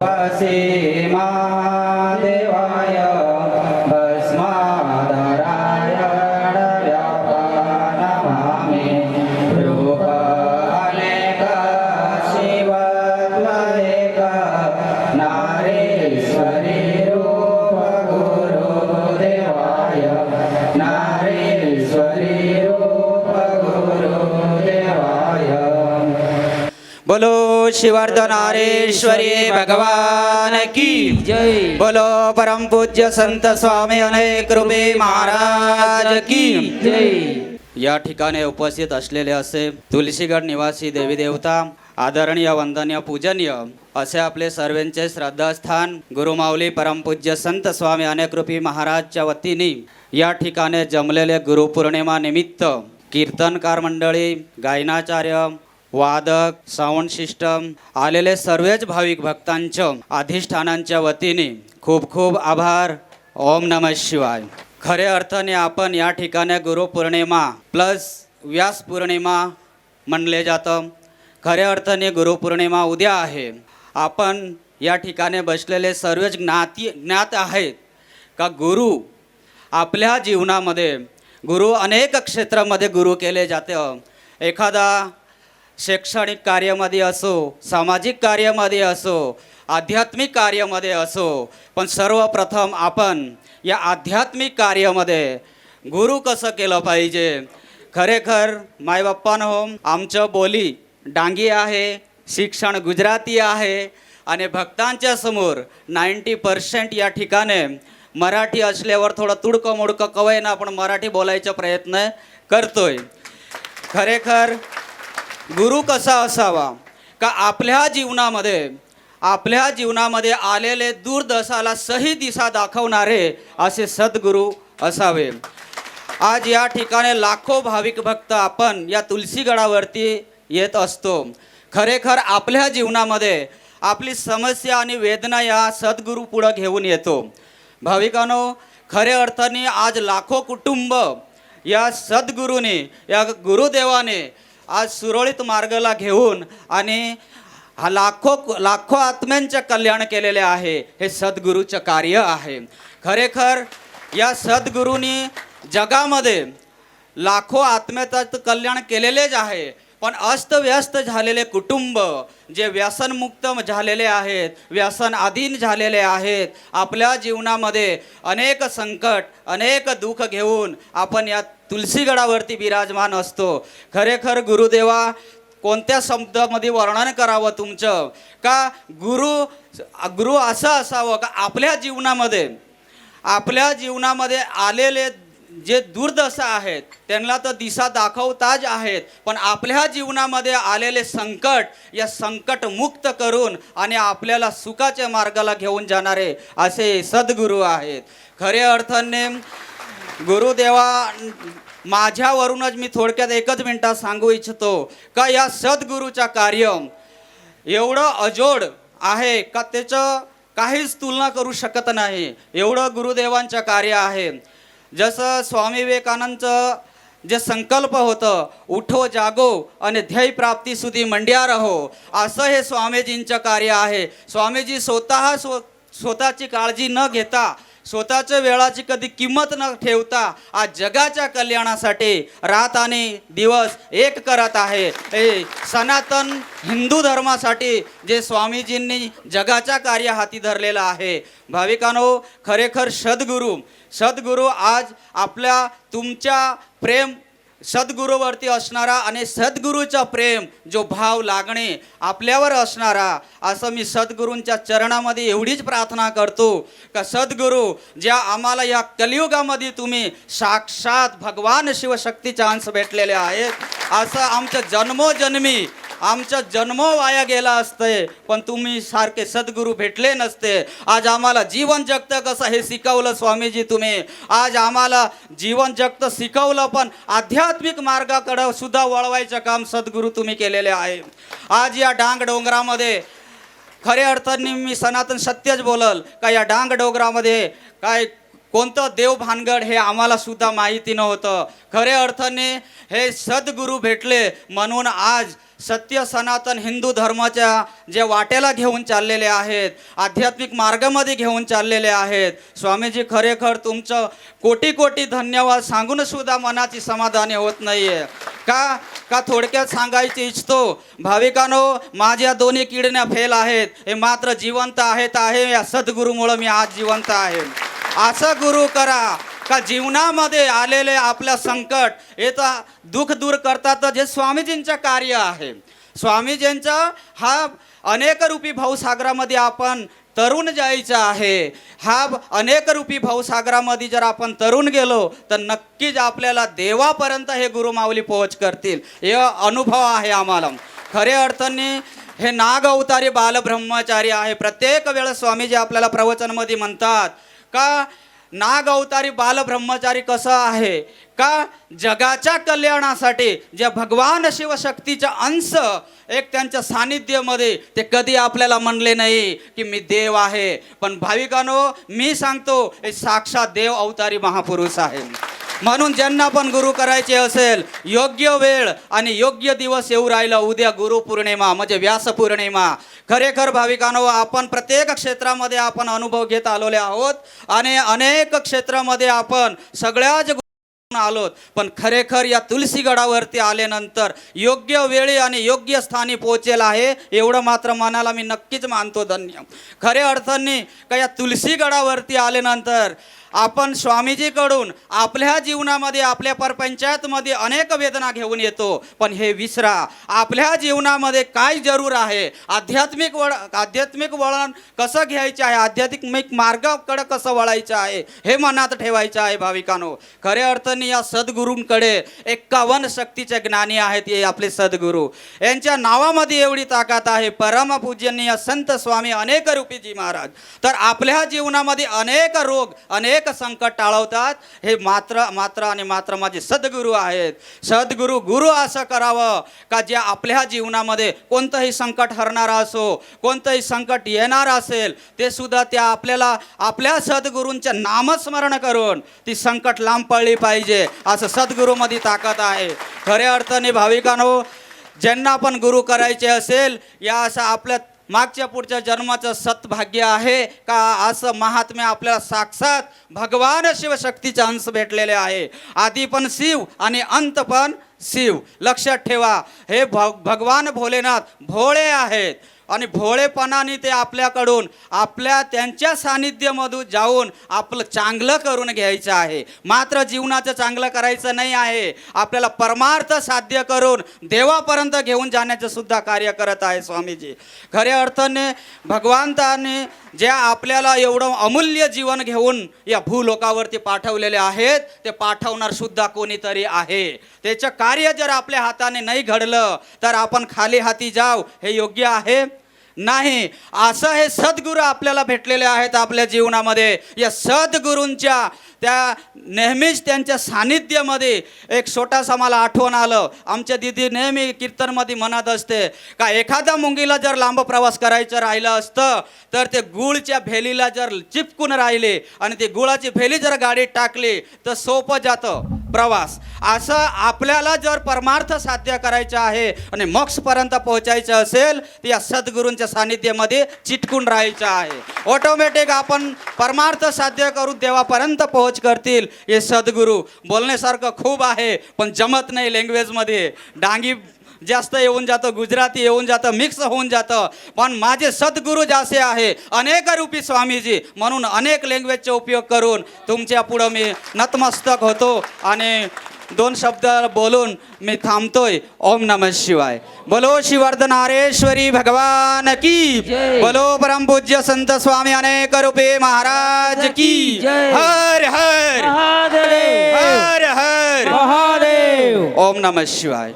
પાસે शिवर्धनारेश्वरी भगवान की जय। बोलो परम पूज्य संत स्वामी अनेक कृपे महाराज की जय। या ठिकाणी उपस्थित असलेले असे तुलसीगड निवासी देवी देवता आदरणीय वंदनीय पूजनीय असे आपले सर्वांचे श्रद्धास्थान गुरुमाऊली परमपूज्य संत स्वामी अनेकरूपी महाराजच्या वतीने या ठिकाणी जमलेले गुरुपौर्णिमा निमित्त कीर्तनकार मंडळी गायनाचार्य वादक साऊंड सिस्टम आलेले सर्वच भाविक भक्तांच्या अधिष्ठानांच्या वतीने खूप खूप आभार. ओम नम शिवाय. खऱ्या अर्थाने आपण या ठिकाणी गुरुपौर्णिमा प्लस व्यास पौर्णिमा म्हणले जातं. खऱ्या अर्थाने गुरुपौर्णिमा उद्या आहे. आपण या ठिकाणी बसलेले सर्वच ज्ञाती ज्ञात आहेत का गुरु? आपल्या जीवनामध्ये गुरु अनेक क्षेत्रामध्ये गुरु केले जाते. एखादा शैक्षणिक कार्यामध्ये असो सामाजिक कार्यामध्ये असो आध्यात्मिक कार्यामध्ये असो पण सर्वप्रथम आपण या आध्यात्मिक कार्यामध्ये गुरु कसं केलं पाहिजे? खरेखर मायबाप्पानो आमचं बोली डांगी आहे शिक्षण गुजराती आहे आणि भक्तांच्या समोर नाईंटी पर्सेंट या ठिकाणी मराठी असल्यावर थोडं तुडकं मोडकं कवयना आपण मराठी बोलायचा प्रयत्न करतोय. खरेखर गुरु कसा असावा? का आपल्या जीवनामध्ये आपल्या जीवनामध्ये आलेले दूरदशाला सही दिशा दाखवणारे असे सद्गुरू असावे. आज या ठिकाणी लाखो भाविक भक्त आपण या तुलसीगडावरती येत असतो. खरेखर आपल्या जीवनामध्ये आपली समस्या आणि वेदना या सद्गुरू पुढं घेऊन येतो. भाविकांनो खऱ्या अर्थाने आज लाखो कुटुंब या सद्गुरूने या गुरुदेवाने आज सुरळीत मार्गाला घेऊन आणि हा लाखो लाखो आत्म्यांचे कल्याण केलेले आहे हे सद्गुरूचं कार्य आहे. खरेखर या सद्गुरूंनी जगामध्ये लाखो आत्म्याचं कल्याण केलेलेच आहे. पण अस्तव्यस्त झालेले कुटुंब जे व्यसनमुक्त झालेले आहेत व्यसन अधीन झालेले आहेत आपल्या जीवनामध्ये अनेक संकट अनेक दुःख घेऊन आपण या तुलसीगडावरती विराजमान असतो. खरेखर गुरुदेवा कोणत्या शब्दामध्ये वर्णन करावं तुमचं? का गुरु गुरु असं असावं का आपल्या जीवनामध्ये? आपल्या जीवनामध्ये आलेले जे दुर्दशा आहेत त्यांना तर दिशा दाखवताच आहेत पण आपल्या जीवनामध्ये आलेले संकट या संकट मुक्त करून आणि आपल्याला सुखाच्या मार्गाला घेऊन जाणारे असे सद्गुरू आहेत. खरे अर्थाने गुरुदेवा माझ्यावरूनच मी थोडक्यात एकच मिनिटात सांगू इच्छितो का या सद्गुरूच्या कार्य एवढं अजोड आहे का त्याचं काहीच तुलना करू शकत नाही? एवढं गुरुदेवांचं कार्य आहे. जसं स्वामी विवेकानंदचं जे संकल्प होतं उठो जागो आणि ध्येय प्राप्ती सुधी मंड्या रहो असं हे स्वामीजींचं कार्य आहे. स्वामीजी स्वतः स्व स्वतःची काळजी न घेता स्वतःच्या वेळाची कधी किंमत न ठेवता आज जगाच्या कल्याणासाठी रात आणि दिवस एक करत आहे. हे सनातन हिंदू धर्मासाठी जे स्वामीजींनी जगाच्या कार्य हाती धरलेलं आहे. भाविकांनो खरेखर सद्गुरू सद्गुरू आज आपल्या तुमच्या प्रेम सद्गुरूवरती असणारा आणि सद्गुरूचा प्रेम जो भाव लागणे आपल्यावर असणारा असं मी सद्गुरूंच्या चरणामध्ये एवढीच प्रार्थना करतो का सद्गुरू ज्या आम्हाला या कलियुगामध्ये तुम्ही साक्षात भगवान शिवशक्तीचा अंश भेटलेले आहेत असं आमचं जन्मोजन्मी आमचा जन्म वाया गेला असते पण तुम्ही सारखे सद्गुरू भेटले नसते. आज आम्हाला जीवन जगतं कसं हे शिकवलं स्वामीजी तुम्ही? आज आम्हाला जीवन जगतं शिकवलं पण आध्यात्मिक मार्गाकडं सुद्धा वळवायचं काम सद्गुरू तुम्ही केलेले आहे. आज या डांग डोंगरामध्ये खऱ्या अर्थाने मी सनातन सत्यच बोलल का या डांग डोंगरामध्ये काय कोणतं देव भानगड हे आम्हाला सुद्धा माहिती नव्हतं. खऱ्या अर्थाने हे सद्गुरू भेटले म्हणून आज सत्य सनातन हिंदू धर्माच्या जे वाटेला घेऊन चाललेले आहेत आध्यात्मिक मार्गामध्ये घेऊन चाललेले आहेत. स्वामीजी खरेखर तुमचं कोटी कोटी धन्यवाद सांगून सुद्धा मनाची समाधानी होत नाहीये. का? का थोडक्यात सांगायची इच्छितो? भाविकानो माझ्या दोन्ही किडण्या फेल आहेत. हे मात्र जिवंत आहेत आहे या सद्गुरूमुळं मी आज जिवंत आहे. असं गुरु करा का जीवनामध्ये आलेले आपल्या संकट हे तर दुःख दूर करतात जे स्वामीजींचं कार्य आहे. स्वामीजींचा हा अनेक रूपी भाऊसागरामध्ये आपण तरुण जायचं आहे. हा अनेक रूपी भाऊसागरामध्ये जर आपण तरुण गेलो तर नक्कीच आपल्याला देवापर्यंत हे गुरुमाऊली पोहोच करतील. हे अनुभव आहे आम्हाला. खऱ्या अर्थाने हे नाग अवतारी बालब्रह्मचारी आहे. प्रत्येक वेळेस स्वामीजी आपल्याला प्रवचनमध्ये म्हणतात का नाग अवतारी बालब्रह्मचारी कसं आहे? का जगाच्या कल्याणासाठी जे भगवान शिवशक्तीचा अंश एक त्यांच्या सानिध्यामध्ये ते कधी आपल्याला म्हणले नाही की मी देव आहे. पण भाविकांनो मी सांगतो हे साक्षात देव अवतारी महापुरुष आहे. म्हणून ज्यांना पण गुरु करायचे असेल योग्य वेळ आणि योग्य दिवस येऊ राहिला उद्या गुरुपौर्णिमा म्हणजे व्यास पौर्णिमा. खरेखर भाविकांनो आपण प्रत्येक क्षेत्रामध्ये आपण अनुभव घेत आलेले आहोत आणि अनेक क्षेत्रामध्ये आपण सगळ्याच आलोत. पण खरेखर या तुलसीगडावरती आल्यानंतर योग्य वेळी आणि योग्य स्थानी पोहोचेल आहे एवढं मात्र मनाला मी नक्कीच मानतो धन्य. खऱ्या अर्थांनी का या तुलसीगडावरती आल्यानंतर आपण स्वामीजीकडून आपल्या जीवनामध्ये आपल्या परपंचायतमध्ये अनेक वेदना घेऊन येतो. पण हे विसरा आपल्या जीवनामध्ये काय जरूर आहे? आध्यात्मिक वळ आध्यात्मिक वळण कसं घ्यायचं आहे? आध्यात्मिक मार्गाकडे कसं वळायचं आहे? हे मनात ठेवायचं आहे भाविकांनो. खऱ्या अर्थाने या सद्गुरूंकडे एक्कावन्न शक्तीचे ज्ञानी आहेत हे आपले सद्गुरू. यांच्या नावामध्ये एवढी ताकद आहे. परमपूजनीय संत स्वामी अनेक रूपीजी महाराज. तर आपल्या जीवनामध्ये अनेक रोग अनेक संकट टाळवतात. हे मात्र मात्र आणि मात्र माझे सद्गुरू आहेत. सद्गुरू गुरु असं करावं का जे आपल्या जीवनामध्ये कोणतंही संकट हरणारा असो कोणतंही संकट येणार असेल ते सुद्धा त्या आपल्याला आपल्या सद्गुरूंचे नामस्मरण करून ती संकट लांब पडली पाहिजे असं सद्गुरूमध्ये ताकद आहे. खऱ्या अर्थाने भाविकांनो ज्यांना पण गुरु करायचे असेल या असं आपल्या मागच्या पुढच्या जन्माचं सत्भाग्य आहे का? असं महात्म्य आपल्याला साक्षात भगवान शिवशक्तीचे अंश भेटलेले आहे. आधी पण शिव आणि अंत पण शिव. लक्षात ठेवा हे भ भगवान भोलेनाथ भोळे आहेत. आणि भोळेपणाने ते आपल्याकडून आपल्या त्यांच्या सानिध्यमधून जाऊन आपलं चांगलं करून घ्यायचं आहे. मात्र जीवनाचं चांगलं करायचं नाही आहे. आपल्याला परमार्थ साध्य करून देवापर्यंत घेऊन जाण्याचं सुद्धा कार्य करत आहे स्वामीजी. खऱ्या अर्थाने भगवंताने जे आपल्याला एवढं अमूल्य जीवन घेऊन या भूलोकावरती पाठवलेले आहेत ते पाठवणार सुद्धा कोणीतरी आहे. त्याचं कार्य जर आपल्या हाताने नाही घडलं तर आपण खाली हाती जाऊ हे योग्य आहे? नाही. असं हे सद्गुरू आपल्याला भेटलेले आहेत आपल्या जीवनामध्ये. या सद्गुरूंच्या त्या नेहमीच त्यांच्या सानिध्यामध्ये एक छोटासा मला आठवण आलं. आमच्या दिदी नेहमी कीर्तनमध्ये म्हणत असते का एखाद्या मुंगीला जर लांब प्रवास करायचं राहिलं असतं तर ते गुळच्या भेलीला जर चिपकून राहिले आणि ती गुळाची भेली जर गाडीत टाकली तर सोपं जातं. प्रवास. असं आपल्याला जर परमार्थ साध्य करायचं आहे आणि मोक्षपर्यंत पोहोचायचं असेल तर या सद्गुरूंच्या सानिध्यामध्ये चिटकून राहायचं आहे. ऑटोमॅटिक आपण परमार्थ साध्य करून देवापर्यंत पोहोच करतील हे सद्गुरू. बोलण्यासारखं खूप आहे पण जमत नाही लँग्वेजमध्ये डांगी जास्त येऊन जातं गुजराती येऊन जातं मिक्स होऊन जातं. पण माझे सद्गुरू जसे आहे अनेक रूपी स्वामीजी म्हणून अनेक लँग्वेजचा उपयोग करून तुमच्या पुढं मी नतमस्तक होतो आणि दोन शब्द बोलून मी थांबतोय. ओम नमः शिवाय. बोलो शिवर्धनारेश्वरी भगवान की. बोलो परम पूज्य संत स्वामी अनेक रूपे महाराज की. हर हर. हर हर. महादेव. ओम नमः शिवाय.